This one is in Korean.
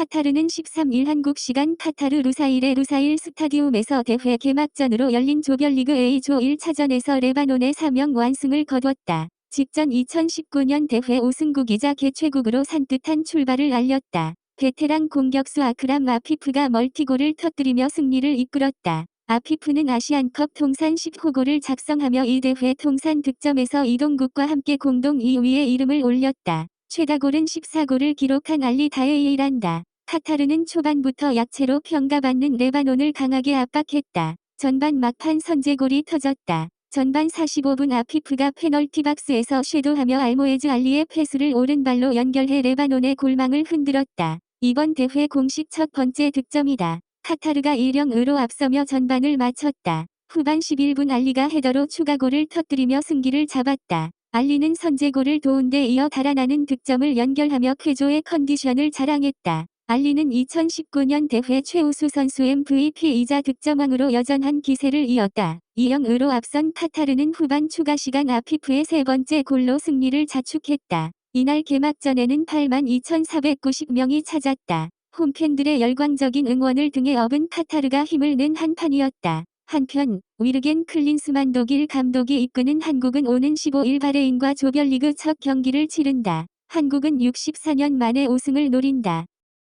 카타르는 13일 한국 시간 카타르 루사일의 루사일 스타디움에서 대회 개막전으로 열린 조별리그 A조 1차전에서 레바논의 3명 완승을 거뒀다. 직전 2019년 대회 우승국이자 개최국으로 산뜻한 출발을 알렸다. 베테랑 공격수 아크람 아피프가 멀티골을 터뜨리며 승리를 이끌었다. 아피프는 아시안컵 통산 10호골을 작성하며 이 대회 통산 득점에서 이동국과 함께 공동 2위에 이름을 올렸다. 최다골은 14골을 기록한 알리 다에이란다. 카타르는 초반부터 약체로 평가받는 레바논을 강하게 압박했다. 전반 막판 선제골이 터졌다. 전반 45분 아피프가 페널티 박스에서 쉐도하며 알모에즈 알리의 패스를 오른발로 연결해 레바논의 골망을 흔들었다. 이번 대회 공식 첫 번째 득점이다. 카타르가 1-0으로 앞서며 전반을 마쳤다. 후반 11분 알리가 헤더로 추가골을 터뜨리며 승기를 잡았다. 알리는 선제골을 도운 데 이어 달아나는 득점을 연결하며 쾌조의 컨디션을 자랑했다. 알리는 2019년 대회 최우수 선수 MVP이자 득점왕으로 여전한 기세를 이었다. 2-0으로 앞선 카타르는 후반 추가 시간 아피프의 세 번째 골로 승리를 자축했다. 이날 개막전에는 8만 2,490명이 찾았다. 홈팬들의 열광적인 응원을 등에 업은 카타르가 힘을 낸 한판이었다. 한편 위르겐 클린스만 독일 감독이 이끄는 한국은 오는 15일 바레인과 조별리그 첫 경기를 치른다. 한국은 64년 만에 우승을 노린다.